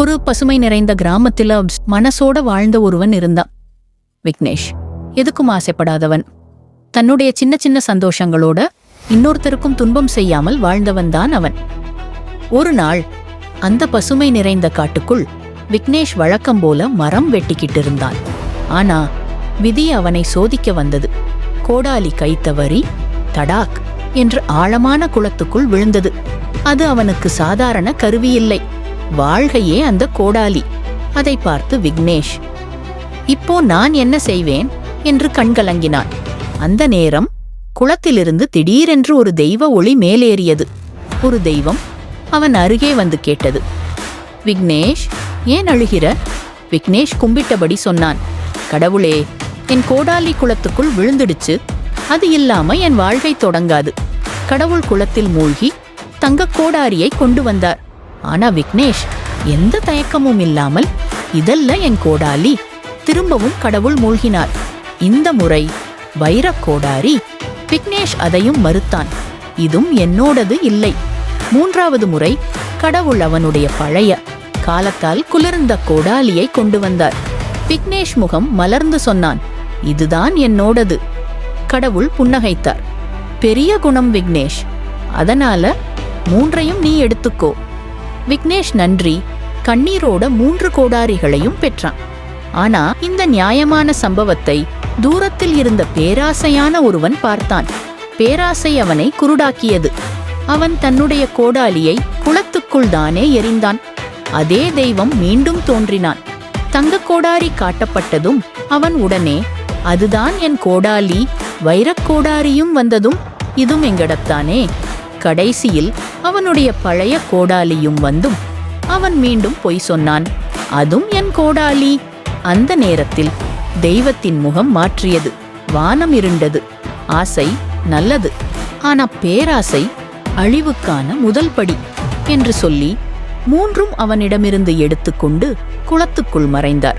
ஒரு பசுமை நிறைந்த கிராமத்துல மனசோட வாழ்ந்த ஒருவன் இருந்தான். விக்னேஷ். எதுக்கும் ஆசைப்படாதவன். தன்னுடைய சின்ன சின்ன சந்தோஷங்களோட இன்னொருத்தருக்கும் துன்பம் செய்யாமல் வாழ்ந்தவன் தான் அவன். ஒரு நாள் அந்த பசுமை நிறைந்த காட்டுக்குள் விக்னேஷ் வழக்கம் போல மரம் வெட்டிக்கிட்டு இருந்தான். ஆனா விதி அவனை சோதிக்க வந்தது. கோடாலி கை தவறி தடாக் என்று ஆழமான குளத்துக்குள் விழுந்தது. அது அவனுக்கு சாதாரண கருவியில்லை. வாழ்கையே அந்த கோடாலி. அதை பார்த்து விக்னேஷ் இப்போ நான் என்ன செய்வேன்? என்று கண்கலங்கினான். அந்த நேரம் குளத்திலிருந்து திடீரென்று ஒரு தெய்வ ஒளி மேலேறியது. ஒரு தெய்வம் அவன் அருகே வந்து கேட்டது. விக்னேஷ் ஏன் அழுகிற? விக்னேஷ் கும்பிட்டபடி சொன்னான். கடவுளே என் கோடாலி குளத்துக்குள் விழுந்துடுச்சு. அது இல்லாம என் வாழ்க்கை தொடங்காது. கடவுள் குளத்தில் மூழ்கி தங்க கோடாரியை கொண்டு வந்தார். ஆனா விக்னேஷ் எந்த தயக்கமும் இல்லாமல் இதல்ல என் கோடாலி திரும்பவும் கடவுள் மூழ்கினார். இந்த முறை வைரக் கோடாரி விக்னேஷ் அதையும் மறுத்தான். இதும் என்னோடது இல்லை. மூன்றாவது முறை கடவுள் அவனுடைய பழைய காலத்தால் குளிர்ந்த கோடாலியை கொண்டு வந்தார். விக்னேஷ் முகம் மலர்ந்து சொன்னான் இதுதான் என்னோடது. கடவுள் புன்னகைத்தார் பெரிய குணம் விக்னேஷ். அதனால மூன்றையும் நீ எடுத்துக்கோ. விக்னேஷ் நன்றி கண்ணீரோட மூன்று கோடாரிகளையும் பெற்றான். ஆனா இந்த நியாயமான சம்பவத்தை தூரத்தில் இருந்த பேராசையான ஒருவன் பார்த்தான். பேராசை அவனை குருடாக்கியது. அவன் தன்னுடைய கோடாலியை குளத்துக்குள் தானே எறிந்தான். அதே தெய்வம் மீண்டும் தோன்றினான். தங்கக் கோடாரி காட்டப்பட்டதும் அவன் உடனே அதுதான் என் கோடாலி வைரக் கோடாரியும் வந்ததும் இதும் எங்கடத்தானே? கடைசியில் அவனுடைய பழைய கோடாலியும் வந்தும் அவன் மீண்டும் பொய் சொன்னான். அதும் என் கோடாலி. அந்த நேரத்தில் தெய்வத்தின் முகம் மாற்றியது. வானம் இருண்டது. ஆசை நல்லது. ஆனா பேராசை அழிவுக்கான முதல் படி என்று சொல்லி மூன்றும் அவனிடமிருந்து எடுத்துக்கொண்டு குளத்துக்குள் மறைந்தார்.